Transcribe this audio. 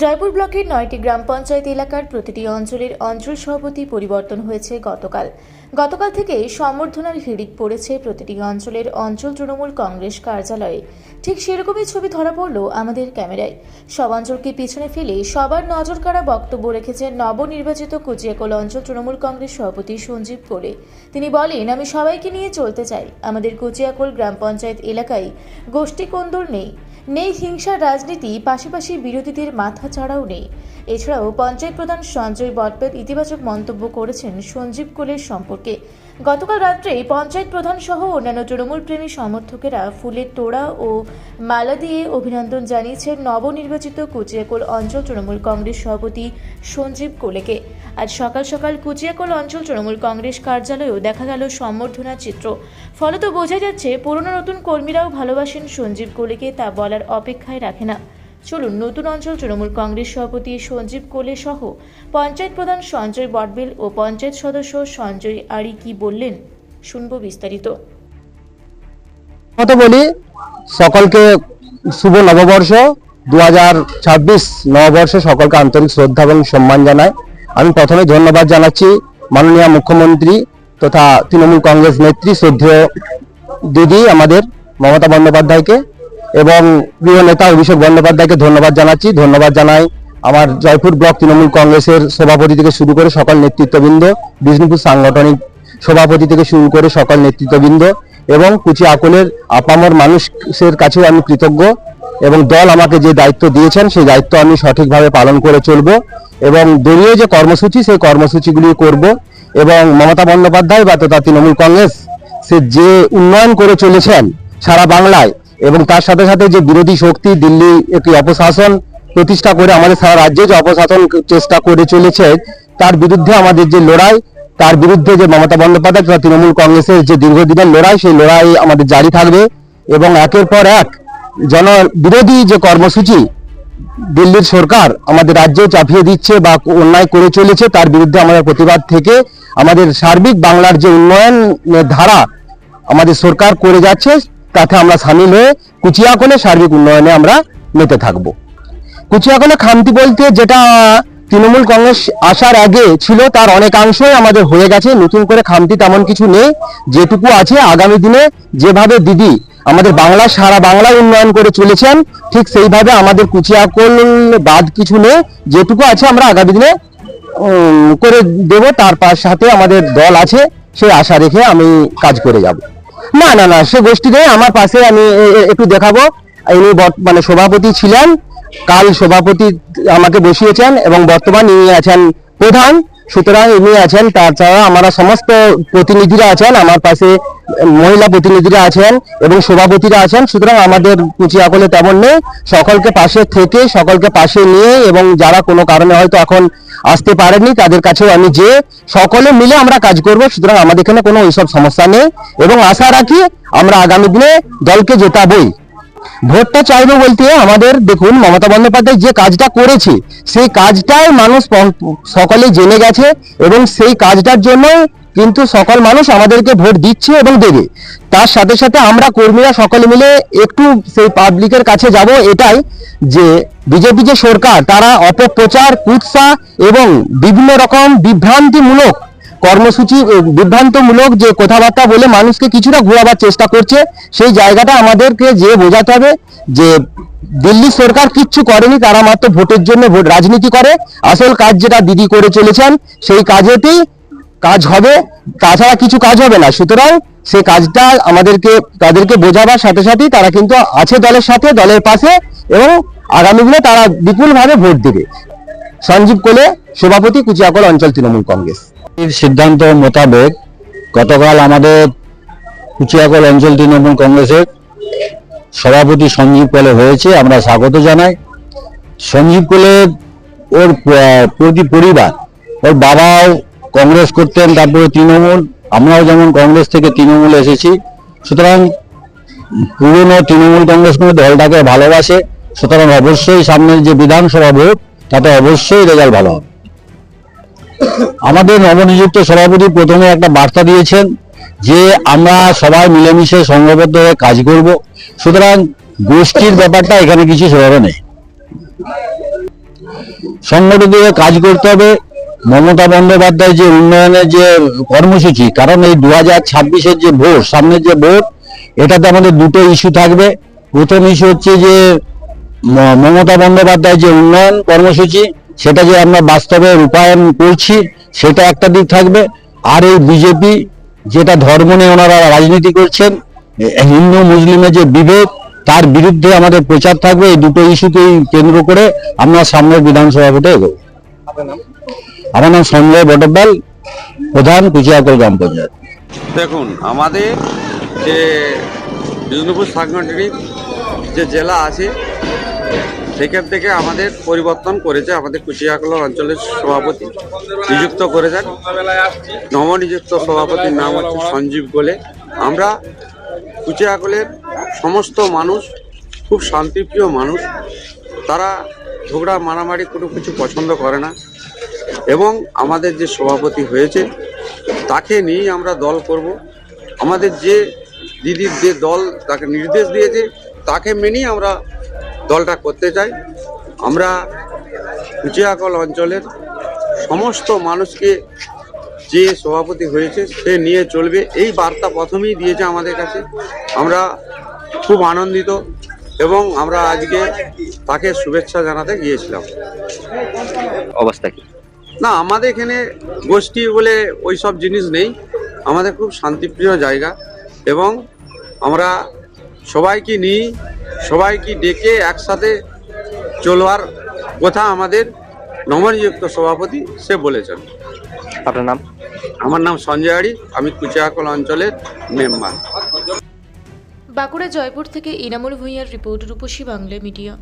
জয়পুর ব্লকের নয়টি গ্রাম পঞ্চায়েত এলাকার প্রতিটি অঞ্চলের অঞ্চল সভাপতি পরিবর্তন হয়েছে গতকাল। গতকাল থেকে সম্বর্ধনার হিড়িক পড়েছে প্রতিটি অঞ্চলের অঞ্চল তৃণমূল কংগ্রেস কার্যালয়ে। ঠিক সেরকমই ছবি ধরা পড়ল আমাদের ক্যামেরায়। সব অঞ্চলকে পিছনে ফেলে সবার নজর কাড়া বক্তব্য রেখেছেন নবনির্বাচিত কুচিয়াকোল অঞ্চল তৃণমূল কংগ্রেস সভাপতি সঞ্জীব কোলে তিনি বলেন, আমি সবাইকে নিয়ে চলতে চাই। আমাদের কুচিয়াকোল গ্রাম পঞ্চায়েত এলাকায় গোষ্ঠী কোন্দল নেই। নেই হিংসার রাজনীতি, পাশাপাশি বিরোধীদের মাথা ছাড়াও নেই। এছাড়াও পঞ্চায়েত প্রধান সঞ্জয় বটপেদ ইতিবাচক মন্তব্য করেছেন সঞ্জীব কোলের সম্পর্কে। গতকাল রাত্রে পঞ্চায়েত প্রধান সহ অন্যান্য তৃণমূল প্রেমী সমর্থকেরা ফুলের তোড়া ও মালা দিয়ে অভিনন্দন জানিয়েছেন নবনির্বাচিত কুচিয়াকোল অঞ্চল তৃণমূল কংগ্রেস সভাপতি সঞ্জীব কোলেকে। আজ সকাল সকাল কুচিয়াকোল অঞ্চল তৃণমূল কংগ্রেস কার্যালয়েও দেখা গেল সম্বর্ধনার চিত্র। ফলত বোঝা যাচ্ছে, পুরনো নতুন কর্মীরাও ভালোবাসেন সঞ্জীব কোলেকে, তা বলার অপেক্ষায় রাখে না। চলুন, নতুন অঞ্চল তৃণমূল কংগ্রেস সভাপতি সঞ্জীব কোলে সহ পঞ্চায়েত প্রধান সঞ্জয় বটবেল ও পঞ্চায়েত সদস্য সঞ্জয় আরি কি বললেন, শুনব বিস্তারিত। বলি, সকলকে শুভ নববর্ষ। দু হাজার ছাব্বিশ নববর্ষে সকলকে আন্তরিক শ্রদ্ধা এবং সম্মান জানাই। আমি প্রথমে ধন্যবাদ জানাচ্ছি মাননীয় মুখ্যমন্ত্রী তথা তৃণমূল কংগ্রেস নেত্রী শ্রদ্ধেয় দিদি, আমাদের মমতা বন্দ্যোপাধ্যায়কে। এবং প্রিয় নেতা অভিষেক বন্দ্যোপাধ্যায়কে ধন্যবাদ জানাচ্ছি। ধন্যবাদ জানাই আমার জয়পুর ব্লক তৃণমূল কংগ্রেসের সভাপতি থেকে শুরু করে সকল নেতৃত্ববৃন্দ, বিষ্ণুপুর সাংগঠনিক সভাপতি থেকে শুরু করে সকল নেতৃত্ববৃন্দ এবং কুচি আকলের আপামর মানুষের কাছেও আমি কৃতজ্ঞ এবং দল আমাকে যে দায়িত্ব দিয়েছেন, সেই দায়িত্ব আমি সঠিকভাবে পালন করে চলব এবং দলীয় যে কর্মসূচি, সেই কর্মসূচিগুলি করব এবং মমতা বন্দ্যোপাধ্যায় বা তথা তৃণমূল কংগ্রেস, সে যে উন্নয়ন করে চলেছেন সারা বাংলায় এবং তার সাথে সাথে যে বিরোধী শক্তি দিল্লি একটি অপশাসন প্রতিষ্ঠা করে আমাদের সারা রাজ্যে যে অপশাসন চেষ্টা করে চলেছে, তার বিরুদ্ধে আমাদের যে লড়াই, তার বিরুদ্ধে যে মমতা বন্দ্যোপাধ্যায় তথা তৃণমূল কংগ্রেসের যে দীর্ঘদিনের লড়াই, সেই লড়াই আমাদের জারি থাকবে এবং একের পর এক জন বিরোধী যে কর্মসূচি দিল্লির সরকার আমাদের রাজ্যে চাপিয়ে দিচ্ছে বা অন্যায় করে চলেছে, তার বিরুদ্ধে আমাদের প্রতিবাদ থেকে আমাদের সার্বিক বাংলার যে উন্নয়নের ধারা আমাদের সরকার করে যাচ্ছে তাতে আমরা সামিল হয়ে কুচিয়াকলে সার্বিক উন্নয়নে আমরা মেতে থাকব। কুচিয়াকলে খামতি বলতে যেটা তৃণমূল কংগ্রেস আসার আগে ছিল, তার অনেকাংশই আমাদের হয়ে গেছে। নতুন করে খামতি তেমন কিছু নেই। যেটুকু আছে, আগামী দিনে যেভাবে দিদি আমাদের বাংলা সারা বাংলায় উন্নয়ন করে চলেছেন, ঠিক সেইভাবে আমাদের কুচিয়াকল বাদ কিছু নেই। যেটুকু আছে আমরা আগামী দিনে করে দেব। তার সাথে আমাদের দল আছে, সেই আশা রেখে আমি কাজ করে যাব। না না না, সে গোষ্ঠী নেই। আমার পাশে আমি একটু দেখাবো। ইনি মানে সভাপতি ছিলেন। কাল সভাপতি আমাকে বসিয়েছেন এবং বর্তমান ইনি আছেন প্রধান। সুতরাং ইনি আছেন তাছাড়া আমরা সমস্ত প্রতিনিধিরা আছেন, আমার পাশে মহিলা প্রতিনিধিরা আছেন এবং সভাপতিরা আছেন, সুতরাং আমাদের কুচিয়াকলে তেমন নেই। সকলকে পাশে থেকে, সকলকে পাশে নিয়ে এবং যারা কোনো কারণে হয়তো এখন আসতে পারেননি, তাদের কাছেও আমি যে সকলে মিলে আমরা কাজ করব, সুতরাং আমাদের এখানে কোনো ওইসব সমস্যা নেই এবং আশা রাখি আমরা আগামী দিনে দলকে জেতাবই। ভোটটা চাইব বলতে আমাদের দেখুন মমতা বন্দ্যোপাধ্যায় যে কাজটা করেছে, সেই কাজটাই মানুষ সকলে জেনে গেছে এবং সেই কাজটার জন্য কিন্তু সকল মানুষ আমাদেরকে ভোট দিচ্ছে এবং দেবে। তার সাথে সাথে আমরা কর্মীরা সকলে মিলে একটু সেই পাবলিকের কাছে যাব এটাই যে বিজেপি যে সরকার, তারা অপপ্রচার, কুৎসা এবং বিভিন্ন রকম বিভ্রান্তিমূলক কর্মসূচি বিভ্রান্তমূলক যে কথাবার্তা বলে মানুষকে কিছুটা ঘোরাবার চেষ্টা করছে, সেই জায়গাটা আমাদেরকে যে বোঝাতে হবে যে দিল্লি সরকার কিচ্ছু করেনি, তারা মাত্র ভোটের জন্য ভোট রাজনীতি করে। আসল কাজ যেটা দিদি করে চলেছেন, সেই কাজেতেই কাজ হবে, তাছাড়া কিছু কাজ হবে না। সুতরাং সে কাজটা আমাদেরকে, তাদেরকে বোঝাবার সাথে সাথেই তারা কিন্তু আছে দলের সাথে, দলের পাশে, এবং আগামী দিনে তারা বিপুলভাবে ভোট দেবে। সঞ্জীব কোলে, সভাপতি কুচিয়াকল অঞ্চল তৃণমূল কংগ্রেস। সিদ্ধান্ত মোতাবেক গতকাল আমাদের কুচিয়াকল অঞ্চল তৃণমূল কংগ্রেসের সভাপতি সঞ্জীব কোলে হয়েছে। আমরা স্বাগত জানাই। সঞ্জীব কোলে ওর, প্রতি পরিবার, ওর বাবাও কংগ্রেস করতেন, তারপরে তৃণমূল, আমরাও যেমন কংগ্রেস থেকে তৃণমূল এসেছি। সুতরাং পুরনো তৃণমূল কংগ্রেস করে দলটাকে ভালোবাসে। সুতরাং অবশ্যই সামনের যে বিধানসভা ভোট, তাতে অবশ্যই রেজাল্ট ভালো হবে। আমাদের নবনিযুক্ত সভাপতি প্রথমে একটা বার্তা দিয়েছেন যে আমরা সবাই মিলেমিশে সংঘবদ্ধ হয়ে কাজ করব। সুতরাং গোষ্ঠীর ব্যাপারটা এখানে কিছু সেভাবে নেই। সংগঠিত হয়ে কাজ করতে হবে। মমতা বন্দ্যোপাধ্যায় যে উন্নয়নের যে কর্মসূচি, কারণ এই দু হাজার ছাব্বিশের যে ভোট, সামনের যে ভোট, এটাতে আমাদের দুটো ইস্যু থাকবে। প্রথম ইস্যু হচ্ছে যে মমতা বন্দ্যোপাধ্যায় যে উন্নয়ন কর্মসূচি সেটা যে আমরা বাস্তবে রূপায়ণ করছি, সেটা একটা দিক থাকবে। আর এই বিজেপি যেটা ধর্ম নিয়ে ওনারা রাজনীতি করছেন হিন্দু মুসলিমের যে বিভেদ, তার বিরুদ্ধে আমাদের প্রচার থাকবে। এই দুটো ইস্যুকেই কেন্দ্র করে আমরা সামনের বিধানসভা ভোটে এগোবো। আমার নাম সঞ্জয় বটব্যাল, প্রধান কুচিয়াকল গ্রাম পঞ্চায়েত। দেখুন, আমাদের যে বিষ্ণুপুর সাংগঠনিক যে জেলা আছে সেখান থেকে আমাদের পরিবর্তন করেছে আমাদের কুচিয়াকলা অঞ্চলের সভাপতি নিযুক্ত করেছেন। নবনিযুক্ত সভাপতির নাম হচ্ছে সঞ্জীব গোলে। আমরা কুচিয়াকলের সমস্ত মানুষ, খুব শান্তিপ্রিয় মানুষ, তারা ঝগড়া, মারামারি কোনো কিছু পছন্দ করে না। এবং আমাদের যে সভাপতি হয়েছে, তাকে নিয়েই আমরা দল করব। আমাদের যে দিদির যে দল তাকে নির্দেশ দিয়েছে, তাকে মেনেই আমরা দলটা করতে চাই। আমরা কুচিয়াকল অঞ্চলের সমস্ত মানুষকে যে সভাপতি হয়েছে সে নিয়ে চলবে। এই বার্তা প্রথমেই দিয়েছে আমাদের কাছে। আমরা খুব আনন্দিত এবং আমরা আজকে তাকে শুভেচ্ছা জানাতে গিয়েছিলাম। অবস্থা কি? না আমাদের এখানে গোষ্ঠী বলে ওই সব জিনিস নেই। আমাদের খুব শান্তিপ্রিয় জায়গা এবং আমরা সবাইকে নিই সবাইকে ডেকে একসাথে চলবার কথা আমাদের নবনিযুক্ত সভাপতি সে বলেছেন। আপনার নাম? আমার নাম সঞ্জয় আড়ি আমি কুচিয়াকল অঞ্চলের মেম্বার। বাঁকুড়া জয়পুর থেকে ইনামুল ভূঁইয়ার রিপোর্ট রূপসী বাংলা মিডিয়া।